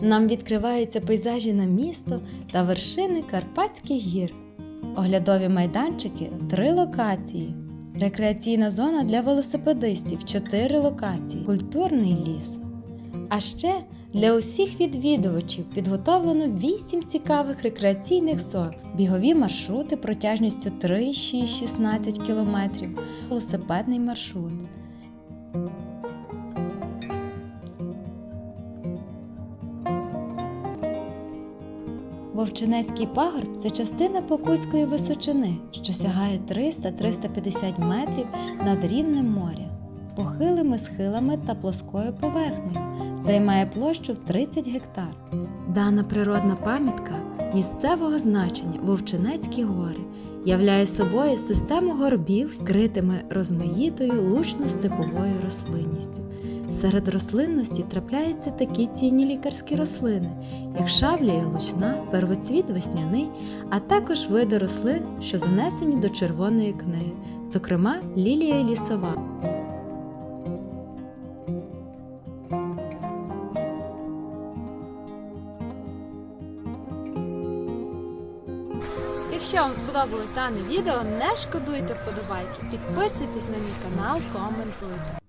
Нам відкриваються пейзажі на місто та вершини Карпатських гір. Оглядові майданчики три локації. Рекреаційна зона для велосипедистів 4 локації, культурний ліс. А ще для усіх відвідувачів підготовлено 8 цікавих рекреаційних зон, бігові маршрути протяжністю 3, 6, 16 км, велосипедний маршрут. Вовчинецький пагорб це частина Покутської височини, що сягає 300-350 метрів над рівнем моря, похилими схилами та плоскою поверхнею, займає площу в 30 гектар. Дана природна пам'ятка місцевого значення Вовчинецькі гори являє собою систему горбів, скритими розмаїтою лучно-степовою рослинністю. Серед рослинності трапляються такі цінні лікарські рослини, як шаблія лучна, первоцвіт весняний, а також види рослин, що занесені до червоної книги, зокрема лілія лісова. Якщо вам сподобалось дане відео, не шкодуйте вподобайки, підписуйтесь на мій канал, коментуйте.